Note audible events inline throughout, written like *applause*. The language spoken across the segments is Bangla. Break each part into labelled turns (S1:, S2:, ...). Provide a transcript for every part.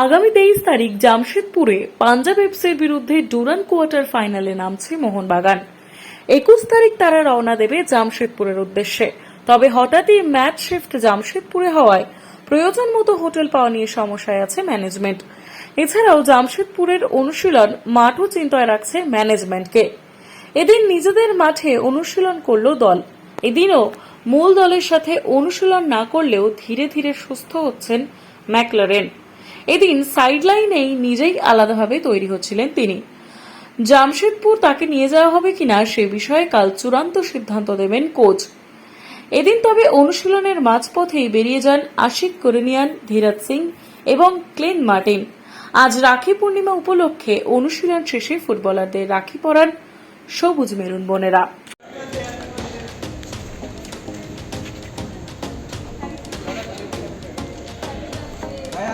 S1: আগামী তেইশ তারিখ জামশেদপুরে পাঞ্জাব এফসির বিরুদ্ধে ডুরান কোয়ার্টার ফাইনালে নামছে মোহনবাগান। একুশ তারিখ তারা রওনা দেবে জামশেদপুরের উদ্দেশ্যে। তবে হঠাৎই ম্যাচ শিফট জামশেদপুরে হওয়ায় প্রয়োজন মতো হোটেল পাওয়া নিয়ে সমস্যায় আছে ম্যানেজমেন্ট। এছাড়াও জামশেদপুরের অনুশীলন মাঠও চিন্তায় রাখছে ম্যানেজমেন্টকে। এদিন নিজেদের মাঠে অনুশীলন করল দল। এদিনও মূল দলের সাথে অনুশীলন না করলেও ধীরে ধীরে সুস্থ হচ্ছেন ম্যাকলারেন। এদিন সাইডলাইনেই নিজেই আলাদাভাবে তৈরি হচ্ছিলেন তিনি। জামশেদপুর তাকে নিয়ে যাওয়া হবে কিনা সে বিষয়ে কাল চূড়ান্ত সিদ্ধান্ত দেবেন কোচ। এদিন তবে অনুশীলনের মাঝপথেই বেরিয়ে যান আশিক করেনিয়ান, ধীরাজ সিং এবং ক্লেন মার্টিন। আজ রাখি পূর্ণিমা উপলক্ষে অনুশীলন শেষে ফুটবলারদের রাখি পরান সবুজ মেরুন বোনেরা।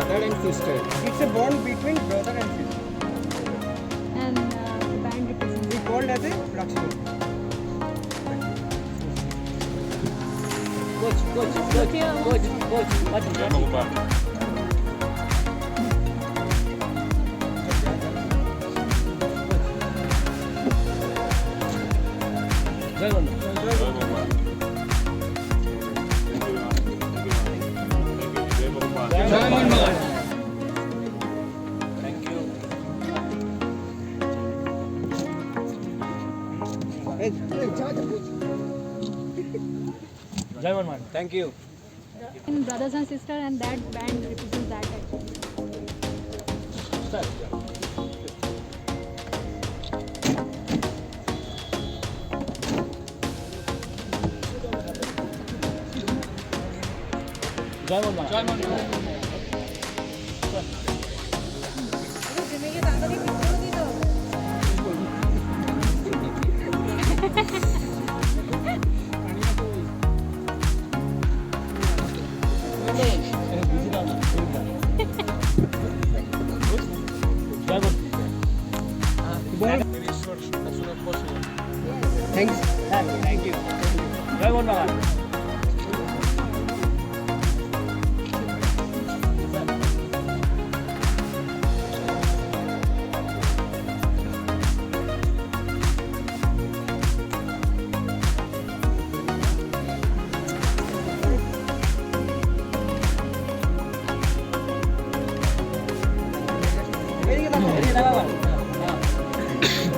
S2: brother and sister. It's a bond between brother and sister.
S3: And uh, the band represents.
S2: Called as a Lakshmi.
S4: Coach, coach, coach, coach, coach, coach.
S2: coach. Jai Jai
S4: Jai Manman. Thank you.
S3: In brothers and sisters, and that band represents that actually.
S4: Start. Jai man. Jai Manman.
S2: Thanks.
S4: Thank you. Thank
S2: you. you *coughs*